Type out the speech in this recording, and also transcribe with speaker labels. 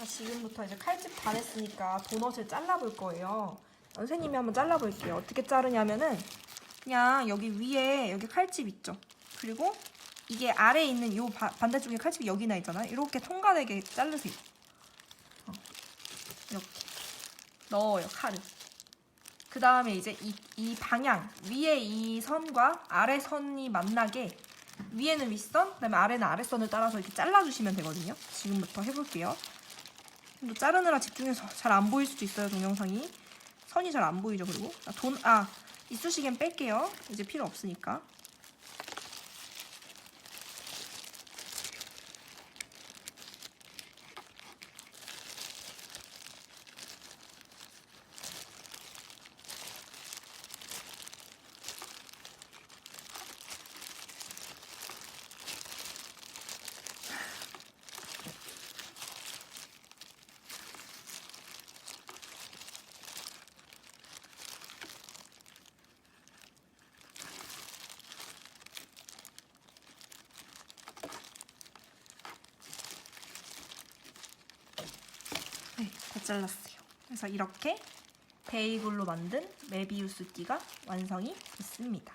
Speaker 1: 자, 지금부터 이제 칼집 다 했으니까 도넛을 잘라볼 거예요. 선생님이 한번 잘라볼게요. 어떻게 자르냐면은 그냥 여기 위에 여기 칼집 있죠. 그리고 이게 아래에 있는 요 바- 반대쪽에 칼집이 여기 나 있잖아요. 이렇게 통과되게 자르세요. 어, 이렇게 넣어요 칼을. 그 다음에 이제 이, 이 방향 위에 이 선과 아래 선이 만나게 위에는 윗선, 그다음에 아래는 아랫선을 따라서 이렇게 잘라주시면 되거든요. 지금부터 해볼게요. 또 자르느라 집중해서 잘 안 보일 수도 있어요 동영상이. 선이 잘 안 보이죠 그리고. 아, 돈, 아 이쑤시개는 뺄게요. 이제 필요 없으니까 다 잘랐어요. 그래서 이렇게 베이글로 만든 메비우스 띠가 완성이 됐습니다